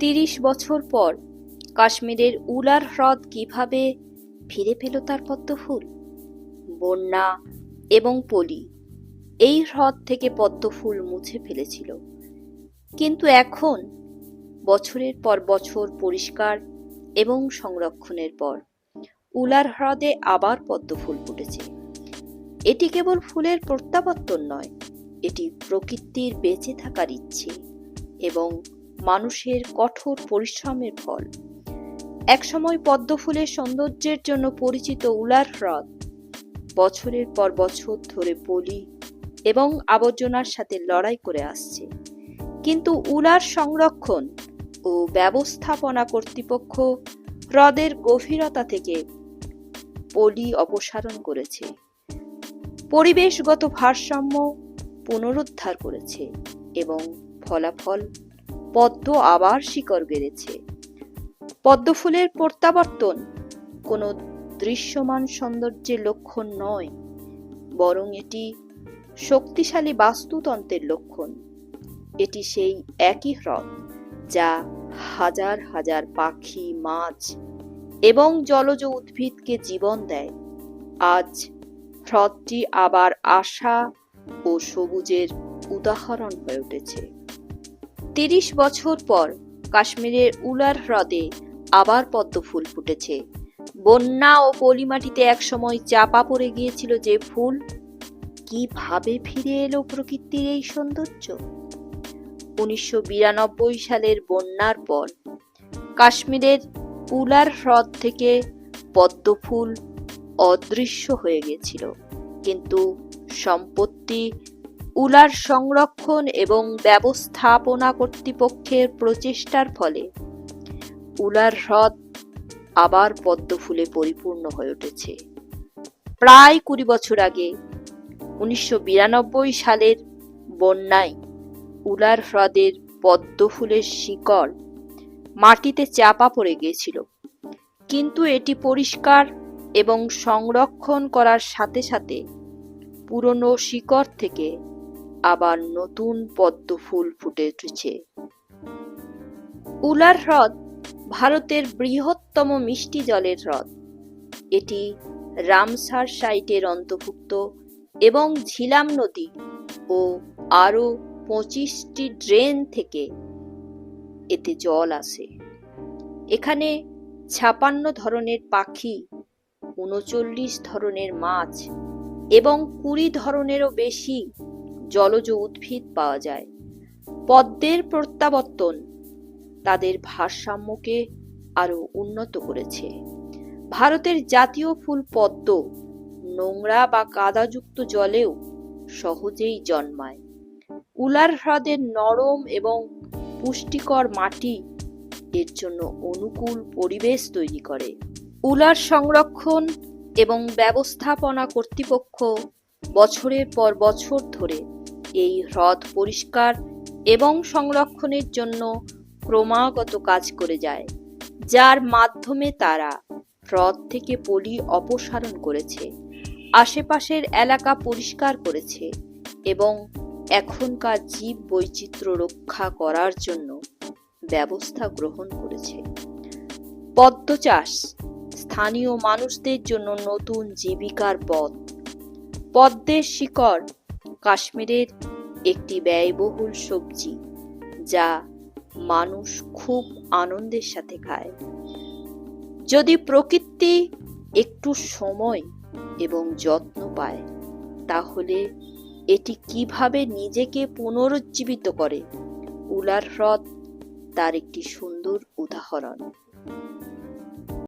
তিরিশ বছর পর কাশ্মীরের উলার হ্রদ কীভাবে ফিরে পেল তার পদ্মফুল? বন্যা এবং পলি, এই হ্রদ থেকে পদ্মফুল মুছে ফেলেছিল। কিন্তু এখন বছরের পর বছর পরিষ্কার এবং সংরক্ষণের পর উলার হ্রদে আবার পদ্মফুল ফুটেছে। এটি কেবল ফুলের প্রত্যাবর্তন নয়, এটি প্রকৃতির বেঁচে থাকার ইচ্ছে এবং মানুষের কঠোর পরিশ্রমের ফল। একসময় পদ্মফুলের সৌন্দর্যের জন্য পরিচিত উলার হ্রদ। বছরের পর বছর ধরে পলি এবং আবর্জনার সাথে লড়াই করে আসছে। কিন্তু উলার সংরক্ষণ ও ব্যবস্থাপনা কর্তৃপক্ষ হ্রদের গভীরতা থেকে পলি অপসারণ করেছে। পরিবেশগত ভারসাম্য পুনরুদ্ধার করেছে এবং ফলাফল পদ্ম আবার শিকড় গেড়েছে। পদ্মফুলের প্রত্যাবর্তন কোনো দৃশ্যমান সৌন্দর্যের লক্ষণ নয়, বরং এটি শক্তিশালী বাস্তুতন্ত্রের লক্ষণ। এটি সেই একই হ্রদ যা হাজার হাজার পাখি, মাছ এবং জলজ উদ্ভিদকে জীবন দেয়। আজ হ্রদটি আবার আশা ও সবুজের উদাহরণ হয়ে উঠেছে। তিরিশ বছর পর কাশ্মীরের উলার হ্রদে আবার পদ্ম ফুল ফুটেছে। বন্যা ও পলিমাটিতে একসময় চাপা পড়ে গিয়েছিল যে ফুল। কীভাবে ফিরে এলো প্রকৃতির এই সৌন্দর্য? উনিশশো বিরানব্বই সালের বন্যার পর কাশ্মীরের উলার হ্রদ থেকে পদ্মফুল অদৃশ্য হয়ে গেছিল কিন্তু সম্পত্তি উলার সংরক্ষণ এবং ব্যবস্থাপনা কর্তৃপক্ষের প্রচেষ্টার ফলে উলার হ্রদ আবার পদ্মফুলে পরিপূর্ণ হয়ে উঠেছে। প্রায় কুড়ি বছর আগে উনিশশো বিরানব্বই সালের বন্যায় উলার হ্রদের পদ্ম ফুলের শিকড় মাটিতে চাপা পড়ে গিয়েছিল। কিন্তু এটি পরিষ্কার এবং সংরক্ষণ করার সাথে সাথে পুরনো শিকড় থেকে আবার নতুন পদ্ম ফুল ফুটে উঠেছে। উলার হ্রদ ভারতের বৃহত্তম মিষ্টি জলের হ্রদ। এটি রামসার সাইটের অন্তর্ভুক্ত এবং ঝিলাম নদী ও আরও পঁচিশটি ড্রেন থেকে এতে জল আসে। এখানে ছাপান্ন ধরনের পাখি, উনচল্লিশ ধরনের মাছ এবং কুড়ি ধরনেরও বেশি জলজ উদ্ভিদ পাওয়া যায়। পদ্মের প্রত্যাবর্তন তাদের ভারসাম্যকে আরও উন্নত করেছে। ভারতের জাতীয় ফুল পদ্ম নোংরা বা কাদাযুক্ত জলেও সহজেই জন্মায়। উলার হ্রদের নরম এবং পুষ্টিকর মাটি এর জন্য অনুকূল পরিবেশ তৈরি করে। উলার সংরক্ষণ এবং ব্যবস্থাপনা কর্তৃপক্ষ বছরের পর বছর ধরে এই হ্রদ পরিষ্কার এবং সংরক্ষণের জন্য ক্রমাগত কাজ করে যায়, যার মাধ্যমে তারা হ্রদ থেকে পলি অপসারণ করেছে, আশেপাশের এলাকা পরিষ্কার করেছে এবং এখনকার জীব বৈচিত্র্য রক্ষা করার জন্য ব্যবস্থা গ্রহণ করেছে। পদ্ম চাষ, স্থানীয় মানুষদের জন্য নতুন জীবিকার পথ, পদ্মের শিকড় কাশ্মীরের একটি ব্যয়বহুল সবজি যা মানুষ খুব আনন্দের সাথে খায়। যদি প্রকৃতি একটু সময় এবং যত্ন পায়, তাহলে এটি কীভাবে নিজেকে পুনরুজ্জীবিত করে? উলার হ্রদ তার একটি সুন্দর উদাহরণ।